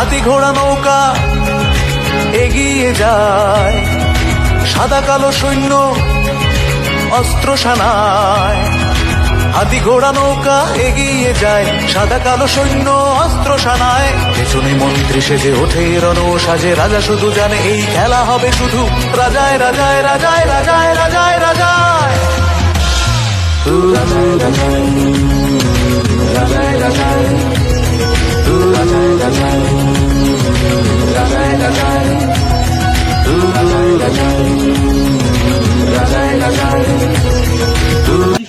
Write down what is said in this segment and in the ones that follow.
হাতি ঘোড়া নৌকা এগিয়ে যায়। সাদা কালো সৈন্য অস্ত্র সানায়। হাতি ঘোড়া নৌকা এগিয়ে যায়। সাদা কালো সৈন্য অস্ত্র সানায়। পেছনে মন্ত্রী সেজে ওঠে, রণ সাজে। রাজা শুধু জানে এই খেলা হবে শুধু। রাজায় রাজায় রাজায় রাজায় রাজায়। রাজায় রাজায় রাজায় রাজায়।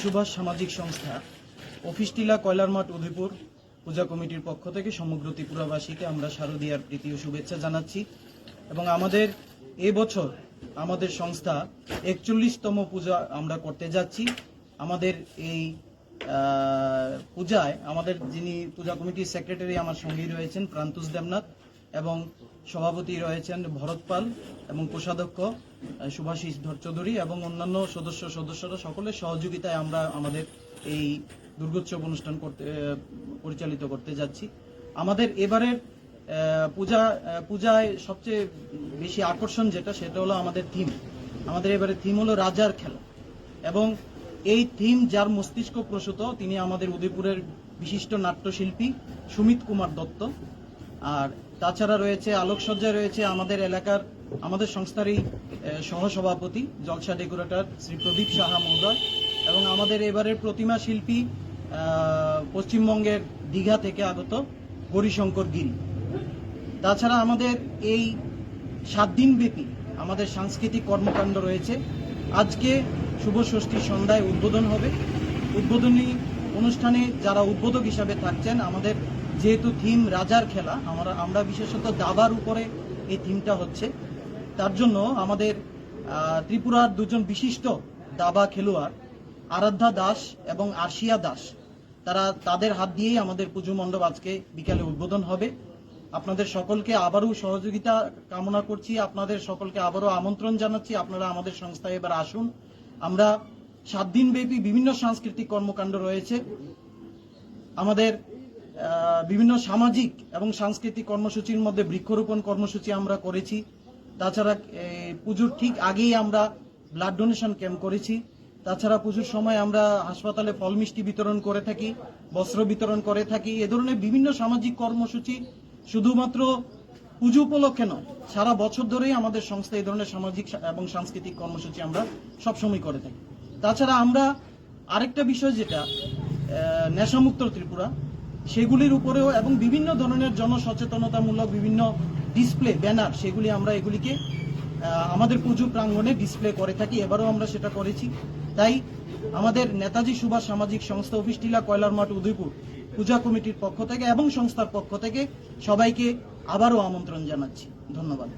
সুভাষ সামাজিক সংস্থা অফিস টিলা কয়লার মাঠ উদয়পুর পূজা কমিটির পক্ষ থেকে সমগ্র ত্রিপুরাবাসীকে আমরা শারদীয়ার ও শুভেচ্ছা জানাচ্ছি এবং আমাদের এবছর আমাদের সংস্থা একচল্লিশতম পূজা আমরা করতে যাচ্ছি। আমাদের এই আহ, পূজায় আমাদের যিনি পূজা কমিটির সেক্রেটারি আমার সঙ্গেই রয়েছেন প্রান্তুষ দেবনাথ, এবং সভাপতি রয়েছেন ভরত পাল এবং কোষাধ্যক্ষ সুভাষিস ধর চৌধুরী এবং অন্যান্য সদস্য সদস্যরা সকলের সহযোগিতায় আমরা আমাদের এই দুর্গোৎসব অনুষ্ঠান করতে পরিচালিত করতে যাচ্ছি। আমাদের এবারের পূজা পূজায় সবচেয়ে বেশি আকর্ষণ যেটা, সেটা হলো আমাদের থিম আমাদের এবারে থিম হলো রাজার খেলা। এবং এই থিম যার মস্তিষ্ক প্রসূত তিনি আমাদের উদয়পুরের বিশিষ্ট নাট্যশিল্পী সুমিত কুমার দত্ত। আর তাছাড়া রয়েছে আলোকসজ্জায় রয়েছে আমাদের এলাকার আমাদের সংস্থারই আহ, সহসভাপতি জলসা ডেকোরেটর শ্রী প্রদীপ সাহা মহোদয় এবং আমাদের এবারের প্রতিমা শিল্পী পশ্চিমবঙ্গের দীঘা থেকে আগত গৌরীশঙ্কর গিরি। তাছাড়া আমাদের এই সাত দিন ব্যাপী আমাদের সাংস্কৃতিক কর্মকাণ্ড রয়েছে। আজকে শুভ ষষ্ঠীর সন্ধ্যায় উদ্বোধন হবে। উদ্বোধনী অনুষ্ঠানে যারা উদ্বোধক হিসাবে থাকছেন, আমাদের যেহেতু থিম রাজার খেলা, আমরা আমরা বিশেষত দাবার উপরে এই থিমটা হচ্ছে। তার জন্য আমাদের ত্রিপুরার দুজন বিশিষ্ট দাবা খেলোয়াড়, আরাধ্যা দাস এবং আশিয়া দাস, তারা তাদের হাত দিয়েই আমাদের পুজো মণ্ডপ আজকে বিকালে উদ্বোধন হবে। আপনাদের সকলকে আবারও সহযোগিতা কামনা করছি। আপনাদের সকলকে আবারও আমন্ত্রণ জানাচ্ছি। আপনারা আমাদের সংস্থায় এবার আসুন। আমরা সাত দিন ব্যাপী বিভিন্ন সাংস্কৃতিক কর্মকাণ্ড রয়েছে। আমাদের বিভিন্ন সামাজিক এবং সাংস্কৃতিক কর্মসূচির মধ্যে বৃক্ষরোপণ কর্মসূচি আমরা করেছি। তাছাড়া পুজোর ঠিক আগেই আমরা ব্লাড ডোনেশন ক্যাম্প করেছি। তাছাড়া পুজোর সময় আমরা হাসপাতালে ফল মিষ্টি বিতরণ করে থাকি, বস্ত্র বিতরণ করে থাকি। এ ধরনের বিভিন্ন সামাজিক কর্মসূচি শুধুমাত্র পুজো উপলক্ষে নয়, সারা বছর ধরেই আমাদের সংস্থা এই ধরনের সামাজিক এবং সাংস্কৃতিক কর্মসূচি আমরা সবসময় করে থাকি। তাছাড়া আমরা আরেকটা বিষয় যেটা নেশামুক্ত ত্রিপুরা, সেগুলির উপরেও এবং বিভিন্ন ধরনের জনসচেতনতামূলক বিভিন্ন ডিসপ্লে, ব্যানার, সেগুলি আমরা এগুলিকে আমাদের পুজো প্রাঙ্গণে ডিসপ্লে করে থাকি। এবারও আমরা সেটা করেছি। তাই আমাদের নেতাজি সুভাষ সামাজিক সংস্থা অফিস, টিলা, কয়লার মাঠ, উদয়পুর পূজা কমিটির পক্ষ থেকে এবং সংস্থার পক্ষ থেকে সবাইকে আবারও আমন্ত্রণ জানাচ্ছি। ধন্যবাদ।